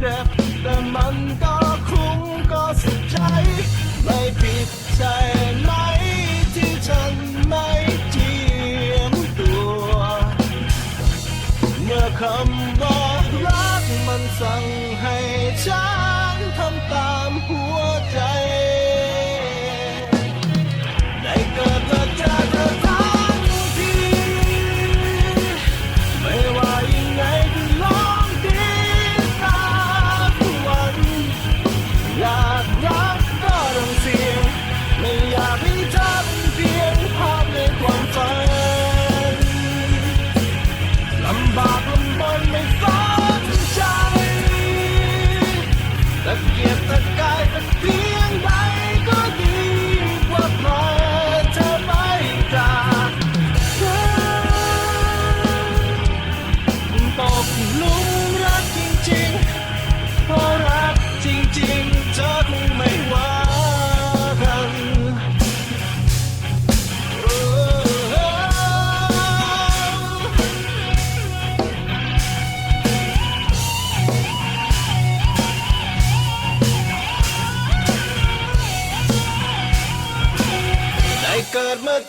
เด็ดแต่มันก็คุ้มก็สุดใจ ไม่ผิดใจไหมที่ฉันไม่เทียมตัว เมื่อคำว่ารักมันสั่งให้ฉัน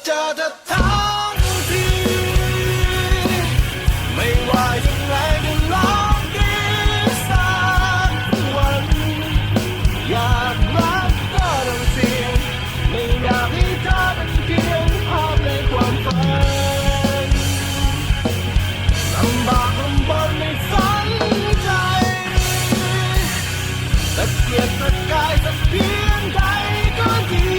เจอจะทั้งทีไม่ว่ายังไงก็ลองดีสักวัน อยากรักก็ต้องเสี่ยงไม่อยากให้เธอเป็นเพียงภาพในความฝันลำบากลำบนไม่สนใจต่เกียกตะกายสักเพียงใดก็ดี